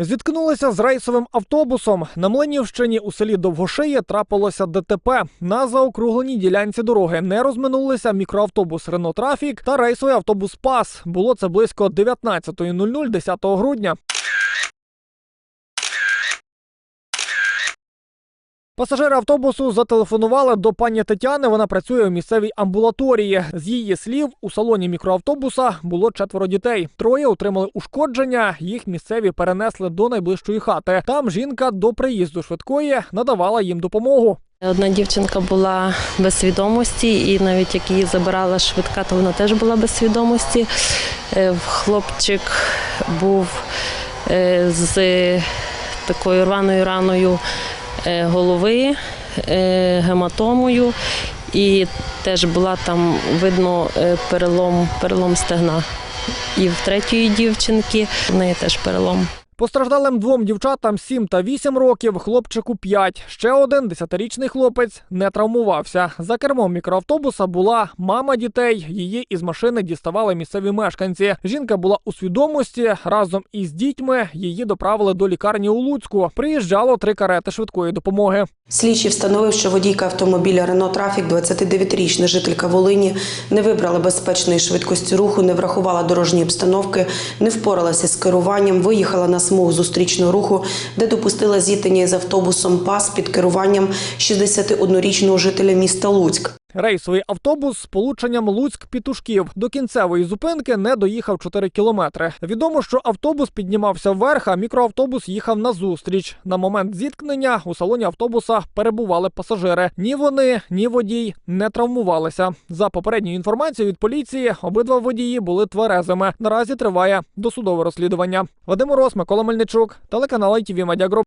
Зіткнулися з рейсовим автобусом. На Млинівщині у селі Довгошиє трапилося ДТП. На заокругленій ділянці дороги не розминулися мікроавтобус Рено Трафік та рейсовий автобус Пас. Було це близько 19.00 10 грудня. Пасажири автобусу зателефонували до пані Тетяни. Вона працює у місцевій амбулаторії. З її слів, у салоні мікроавтобуса було четверо дітей. Троє отримали ушкодження. Їх місцеві перенесли до найближчої хати. Там жінка до приїзду швидкої надавала їм допомогу. Одна дівчинка була без свідомості, і навіть як її забирала швидка, то вона теж була без свідомості. Е, Хлопчик був е, з такою рваною раною голови, е, гематомою, і теж була там видно е, перелом, перелом стегна. І в третьої дівчинки в неї теж перелом. Постраждалим двом дівчатам 7 та 8 років, хлопчику 5. Ще один десятирічний хлопець не травмувався. За кермом мікроавтобуса була мама дітей. Її із машини діставали місцеві мешканці. Жінка була у свідомості. Разом із дітьми її доправили до лікарні у Луцьку. Приїжджало три карети швидкої допомоги. Слідчий встановив, що водійка автомобіля Рено Трафік, 29-річна жителька Волині, не вибрала безпечної швидкості руху, не врахувала дорожньої обстановки, не впоралася з керуванням, виїхала на смугу зустрічного руху, де допустила зіткнення з автобусом ПАС під керуванням 61-річного жителя міста Луцьк. Рейсовий автобус з полученням Луцьк-Пітушків до кінцевої зупинки не доїхав 4 кілометри. Відомо, що автобус піднімався вверх, а мікроавтобус їхав назустріч. На момент зіткнення у салоні автобуса перебували пасажири. Ні вони, ні водій не травмувалися. За попередньою інформацією від поліції, обидва водії були тверезими. Наразі триває досудове розслідування. Вадим Мороз, Микола Мельничук, телеканал ITV Media.